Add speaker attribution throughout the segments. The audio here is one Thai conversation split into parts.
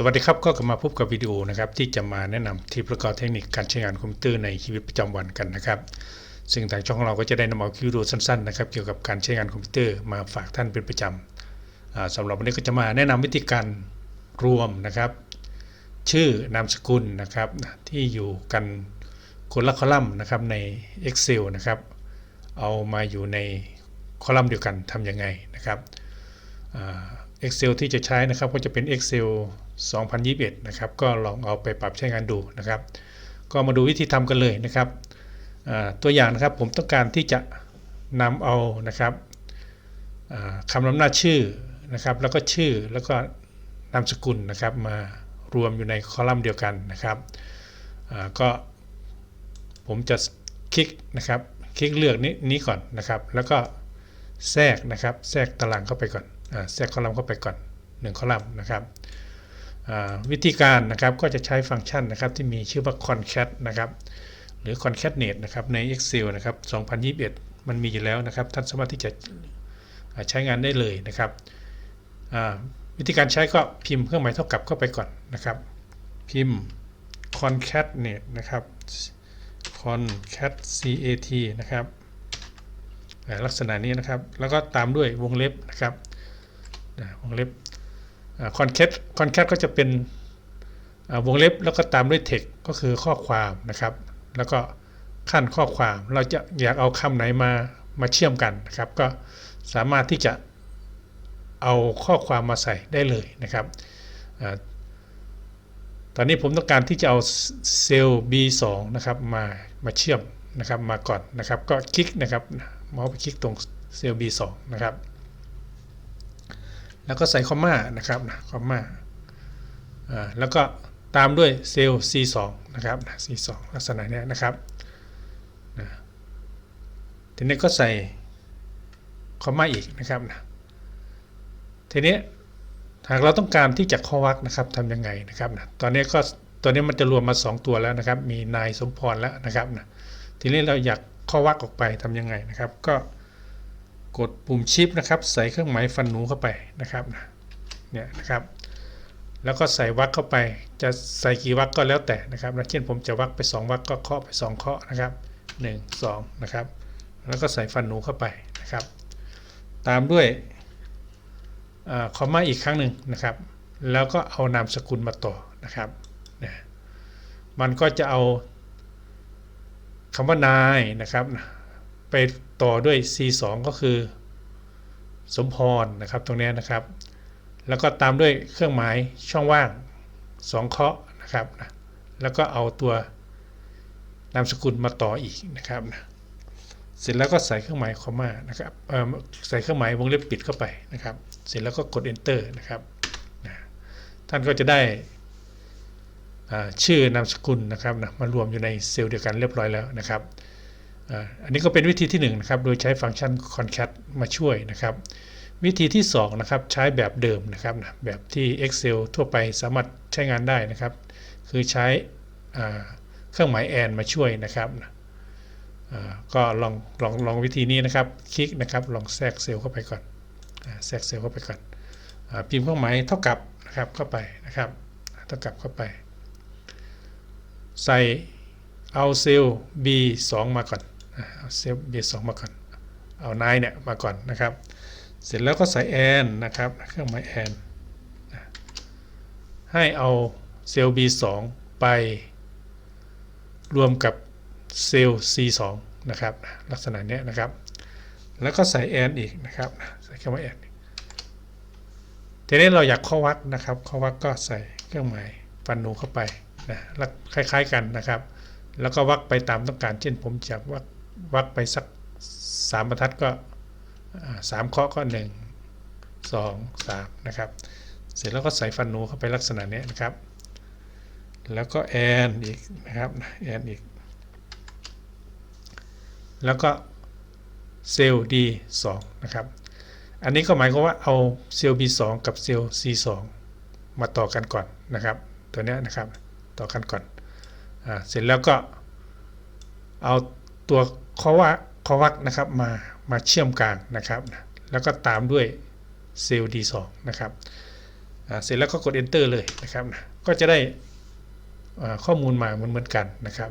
Speaker 1: สวัสดีครับก็กลับมาพบกับวิดีโอนะครับที่จะมาแนะนำที่ประกอบเทคนิคการใช้งานคอมพิวเตอร์ในชีวิตประจำวันกันนะครับซึ่งทางช่องเราก็จะได้นำเอาคลิปวิดีโอสั้นๆนะครับเกี่ยวกับการใช้งานคอมพิวเตอร์มาฝากท่านเป็นประจำอ่าสำหรับวันนี้ก็จะมาแนะนำวิธีการรวมนะครับ ชื่อนามสกุลนะครับที่อยู่กันคนละคอลัมน์นะครับใน Excel นะครับเอามาอยู่ในคอลัมน์เดียวกันทำยังไงนะครับ Excel ที่จะใช้นะครับก็จะเป็น Excel 2021 นะครับ ก็ลองเอาไปปรับใช้งานดูนะครับ ก็มาดูวิธีทำกันเลยนะครับตัวอย่างนะครับผมต้องการที่จะนำเอานะครับคำนำหน้าชื่อนะครับ แล้วก็ชื่อแล้วก็นามสกุลนะครับ มารวมอยู่ในคอลัมน์เดียวกันนะครับก็ผมจะคลิกนะครับ คลิกเลือกนี้นี้ก่อนนะครับ แล้วก็แทรกนะครับ แทรกตารางเข้าไปก่อน แทรกคอลัมน์เข้าไปก่อน 1 คอลัมน์นะครับวิธีการนะครับก็จะใช้ฟังก์ชันนะครับที่มีชื่อว่า concat นะครับหรือ concatenate นะครับใน Excel นะครับ 2021 มันมีอยู่แล้วนะครับ ท่านสามารถที่จะใช้งานได้เลยนะครับวิธีการใช้ก็พิมพ์เครื่องหมายเท่ากับเข้าไปก่อนนะครับ พิมพ์ concatenate นะครับ concat cat นะครับลักษณะนี้นะครับ แล้วก็ตามด้วยวงเล็บนะครับ อ่าวงเล็บคอนแคทคอนแคทก็จะเป็นวงเล็บแล้วก็ตามด้วย text ก็คือข้อความนะครับ แล้วก็ขั้นข้อความเราจะอยากเอาคำไหนมามาเชื่อมกันนะครับ ก็สามารถที่จะเอาข้อความมาใส่ได้เลยนะครับอตอนนี้ผมต้องการที่จะเอาเซลล์ B2 นะครับมามาเชื่อมนะครับมาก่อนนะครับ ก็คลิกนะครับเมาส์ไปคลิกตรงเซลล์ B2 นะครับ แล้วก็ใส่คอมมานะครับนะคอมมาอ่าแล้วก็ตามด้วยเซลล์ C2 นะครับนะ C2 ลักษณะเนี้ยนะครับนะทีนี้ก็ใส่คอมมาอีกนะครับนะทีนี้หากเราต้องการที่จะข้อวักนะครับทำยังไงนะครับนะตอนนี้ก็ตัวนี้มันจะรวมมา 2 ตัวแล้วนะครับ มีนายสมพรแล้วนะครับนะทีนี้เราอยากข้อวักออกไปทำยังไงนะครับ ก็ กดปุ่มชิปนะครับ ใส่เครื่องหมายฟันหนูเข้าไปนะครับเนี่ยนะครับ แล้วก็ใส่วรรคเข้าไป จะใส่กี่วรรคก็แล้วแต่นะครับนะเช่นผมจะวรรคไป 2วรรคก็เคาะไป 2 เคาะนะครับ 1 2 นะครับ แล้วก็ใส่ฟันหนูเข้าไปนะครับ ตามด้วยคอมมาอีกครั้งหนึ่งนะครับ แล้วก็เอานามสกุลมาต่อนะครับนะมันก็จะเอาคำว่านายนะครับ ไปต่อด้วย C2 ก็คือ สมพรนะครับตรงนี้นะครับ แล้วก็ตามด้วยเครื่องหมายช่องว่าง 2 เคาะนะครับนะแล้วก็เอาตัวนามสกุลมาต่ออีกนะครับนะเสร็จแล้วก็ใส่เครื่องหมายคอมมานะครับใส่เครื่องหมายวงเล็บปิดเข้าไปนะครับ เสร็จแล้วก็กด enter นะครับนะท่านก็จะได้ชื่อนามสกุลนะครับนะมารวมอยู่ในเซลล์เดียวกันเรียบร้อยแล้วนะครับ อันนี้ก็เป็นวิธีที่1นนะครับ โดยใช้ฟังก์ชัน concat มาช่วยนะครับ วิธีที่2นะครับใช้แบบเดิมนะครับนะแบบที่ Excel ทั่วไปสามารถใช้งานได้นะครับ คือใช้เครื่องหมาย and มาช่วยนะครับก็ลองลองลองวิธีนี้นะครับ คลิกนะครับ ลองแทรกเซลล์เข้าไปก่อนแทรกเซลล์เข้าไปก่อนพิมพ์เครื่องหมายเท่ากับนะครับเข้าไปนะครับเท่ากับเข้าไป ใส่เอาเซลล์ B2 มาก่อน เอาเซลล์ B2 มาก่อน เอานายเนี่ยมาก่อนนะครับ เสร็จแล้วก็ใส่แอนนะครับ เครื่องหมายแอนให้เอาเซลล์ B2 ไป รวมกับเซลล์ C2 นะครับ ลักษณะนี้นะครับ แล้วก็ใส่แอนอีกนะครับใส่เคำว่องหมายแอนทีนี้เราอยากข้อวัดนะครับ ข้อวัดก็ใส่เครื่องหมายฟันหนูเข้าไปนะคล้ายๆกันนะครับ แล้วก็วักไปตามต้องการ เช่นผมจะวัก วักไปสักสามบรรทัดก็สามเคาะก็หนึ่งสองสามนะครับ เสร็จแล้วก็ใส่ฟันหนูเข้าไปลักษณะนี้นะครับ แล้วก็แอนอีกนะครับแอนอีก แล้วก็เซลล์ D2 นะครับ อันนี้ก็หมายความว่าเอาเซลล์ B2 กับเซลล์ C2 มาต่อกันก่อนนะครับ ตัวนี้นะครับต่อกันก่อนอเสร็จแล้วก็เอาตัว ข้อวักข้อวักนะครับมามาเชื่อมกลางนะครับแล้วก็ตามด้วยเซลล์ D2 นะครับเสร็จแล้วก็กด enter เลยนะครับก็จะได้ข้อมูลมาเหมือนเหมือนกันนะครับ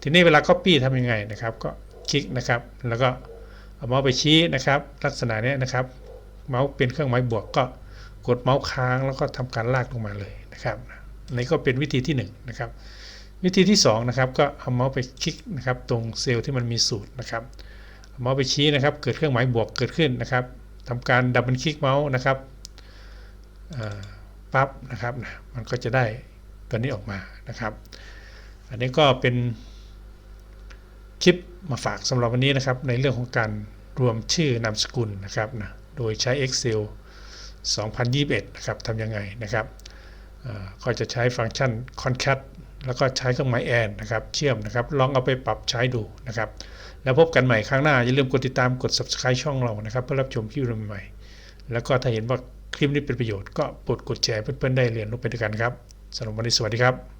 Speaker 1: ทีนี้เวลา copy ทำยังไงนะครับ ก็คลิกนะครับ แล้วก็เอาเมาส์ไปชี้นะครับ ลักษณะนี้นะครับ เมาส์เป็นเครื่องหมายบวกก็กดเมาส์ค้างแล้วก็ทำการลากลงมาเลยนะครับนนี้ก็เป็นวิธีที่1นงนะครับ วิธีที่2นะครับก็เอาเมาส์ไปคลิกนะครับตรงเซลล์ที่มันมีสูตรนะครับเอาเมาส์ไปชี้นะครับ เกิดเครื่องหมายบวกเกิดขึ้นนะครับทำการดับเบิลคลิกเมาส์นะครับปั๊บนะครับนะมันก็จะได้ตัวนี้ออกมานะครับ อันนี้ก็เป็นคลิปมาฝากสำหรับวันนี้นะครับ ในเรื่องของการรวมชื่อนามสกุลนะครับนะโดยใช้ Excel 2021 นะครับทำยังไงนะครับก็จะใช้ฟังก์ชัน concat แล้วก็ใช้เครื่องหมายแอนนะครับเชื่อมนะครับ ลองเอาไปปรับใช้ดูนะครับ แล้วพบกันใหม่ครั้งหน้า อย่าลืมกดติดตามกด subscribe ช่องเรานะครับ เพื่อรับชมคลิปใหม่ๆแล้วก็ถ้าเห็นว่าคลิปนี้เป็นประโยชน์ก็โปรดกดแชร์เพื่อนๆได้เรียนรู้ไปด้วยกันครับสำหรับวันนี้สวัสดีครับ